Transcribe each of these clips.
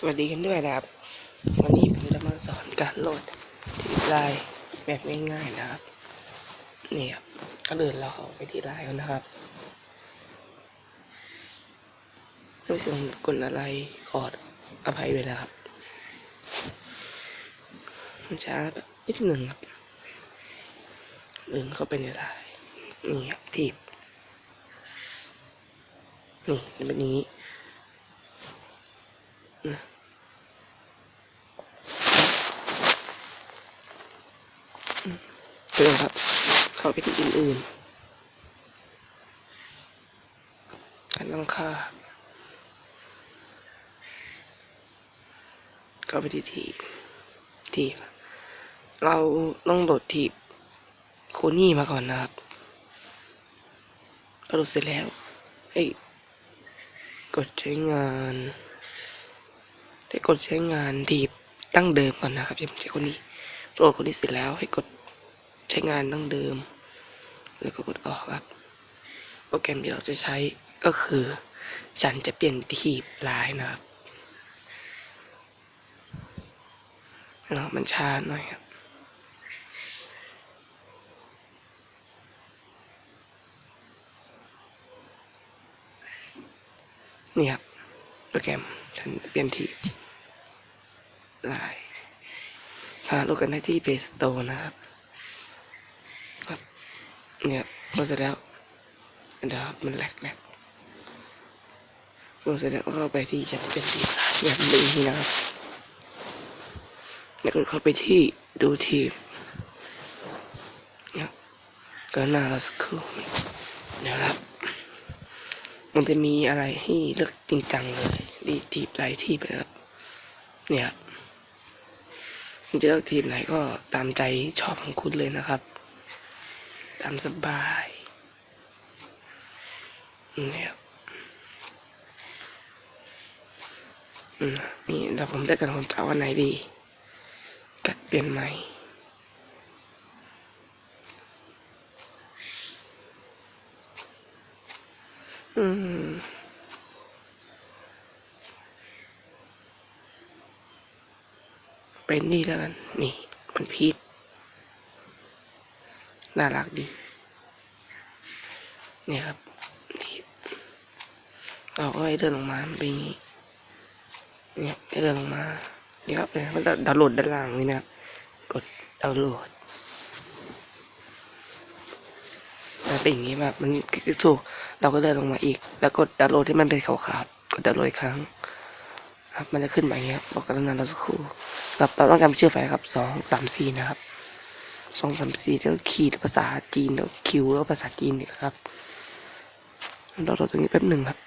สวัสดีกันด้วยนะครับ วันนี้ผมจะมาสอนการโหลดที่ไลน์แบบง่ายๆนะครับนี่ครับก็เดินเราเข้าไปที่ไลน์นะครับไม่ส่งกลอะไรขออภัยด้วยนะครับมันช้าแบบนิดหนึ่งครับเดินเข้าไปในไลน์นี่ครับทีบนี่เป็นแบบนี้ เพื่อนครับ เข้าไปที่อื่นๆการตั้งค่าเข้าไปที่ทีทีเราต้องโหลดทีโคนี่มาก่อนนะครับพอโหลดเสร็จแล้วให้กดใช้งาน ได้กดใช้งานทีบตั้งเดิมก่อนนะครับอย่าใช้คนนี้โหลดคนนี้เสร็จแล้วให้กดใช้งานตั้งเดิม แล้วก็กดออกครับ โปรแกรมที่เราจะใช้ก็คือ ฉันจะเปลี่ยนทีบลายนะครับนะมันช้าหน่อยครับนี่ครับโปรแกรม ฉันเปลี่ยนทีบลายหาโลดกันได้ที่ Play Store นะครับครับเนี่ยโหลดเสร็จแล้วเดี๋ยวมันแหลกแหลกโหลดเสร็จแล้วก็เข้าไปที่ฉันจะเป็นทีบแบบนี้นะครับแล้วก็เข้าไปที่ดูทีมนะครับก็น้ารักครู่เดี๋ยวนะครับ มันจะมีอะไรให้เลือกจริงจังเลยดีทีมหลายทีมเลยครับ เนี่ยครับคุณจะเลือกทีมไหนก็ตามใจชอบของคุณเลยนะครับ ตามสบายเนี่ยครับอืมนี่เดี๋ยวผมได้กันผมจะเอาวันไหนดี กัดเปลี่ยนใหม่ อืม เป็นนี่แล้วกัน นี่ มันพีชน่ารักดีนี่ครับนี่เราก็ให้เดินลงมาเป็นอย่างนี้ เนี่ยให้เดินลงมานี่ครับเป็นมันดาวน์โหลดด้านล่างนี่นะครับ กดดาวน์โหลด มันเป็นอย่างนี้แบบมันถูก เราก็เดินลงมาอีก แล้วกดดาวน์โหลดที่มันเป็นขาวๆกดดาวน์โหลดอีกครั้ง ครับ มันจะขึ้นมาอย่างเงี้ยครับบอกกันนานเราสักครู่ครับเราต้องการชื่อไฟล์ครับสองสามสี่นะครับสองสามสี่แล้วขีดภาษาจีนแล้วคิวแล้วภาษาจีนนี่ครับเราโหลดตรงนี้แป๊บหนึ่งครับ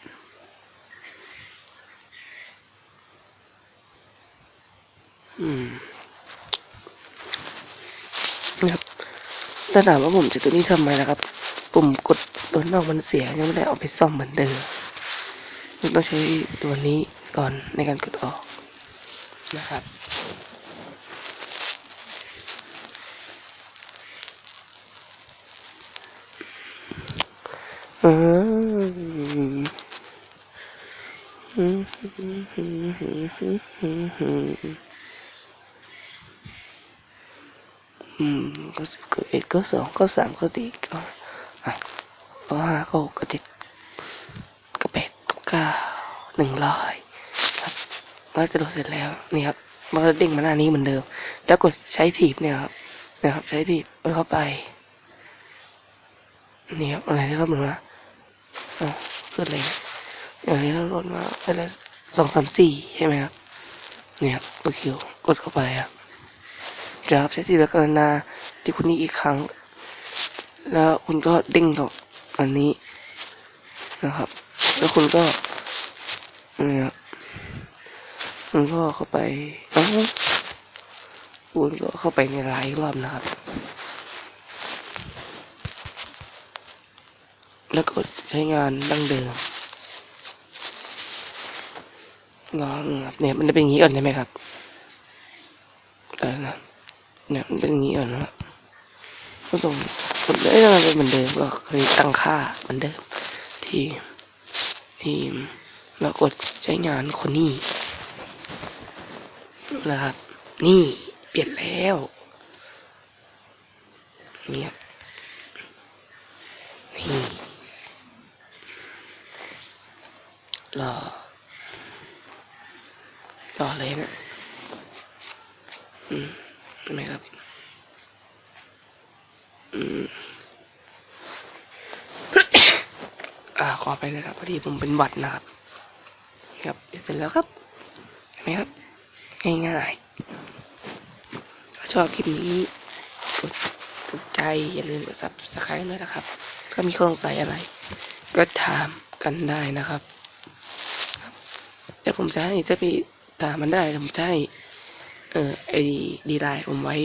อืมนะครับถ้าถามว่าผมจะตัวนี้ทำไมนะครับ ปุ่มกดตัวนอกมันเสียยังไม่ได้เอาไปซ่อมเหมือนเดิมต้องใช้ตัวนี้ก่อนในการกดออกนะครับอืมอืมก็สิบก็เอ็ดก็สองก็สามก็สี่ก็ อะก็ห้าก็หกก็เจ็ดก็แปดก็เก้าหนึ่งร้อยครับแล้วจะโหลดเสร็จแล้วนี่ครับมันก็เด้งมาหน้านี้เหมือนเดิม แล้วกดใช้ถีบเนี่ยครับนะครับ ใช้ถีบกดเข้าไปนี่ครับอะไรที่เขาเหมือนว่าอ๋อขึ้นเลยอย่างนี้เราโหลดมาไปแล้วสองสามสี่ใช่ไหมครับเนี่ยครับกดคิวกดเข้าไปครับจะครับใช้ที่แบบกรณาที่คุณนี้อีกครั้ง แล้วคุณก็เด้งกับอันนี้นะครับ แล้วคุณก็นี่ยครับคุณก็เข้าไปเอ้าคุณก็เข้าไปในไลน์รอบนะครับ แล้วกดใช้งานดั้งเดิมลองครับเนี่ยมันจะเป็นอย่างนี้ก่อนใช่ไหมครับเออนะเนี่ยมันเป็นอย่างนี้ก่อนนะครับ ก็ส่งกดได้ยังไงเป็นเหมือนเดิมก็เคยตั้งค่าเหมือนเดิมที่ที่แล้วกดใช้งานคนนี้นะครับ นี่เปลี่ยนแล้วนี่ครับนี่รอรอเลยนะ อืมเห็นไหมครับ อืม อ่า ขอไปนะครับพอดีผมเป็นหวัดนะครับครับเสร็จแล้วครับเห็นไหมครับ ง่ายๆถ้าชอบคลิปนี้กดถูกใจอย่าลืมกด subscribe ด้วยนะครับ ถ้ามีข้อสงสัยอะไร ก็ถามกันได้นะครับเดี๋ยวผมจะให้จะไปถามมันได้ผมจะให้เอ่อไอดีดีไลน์ผมไว้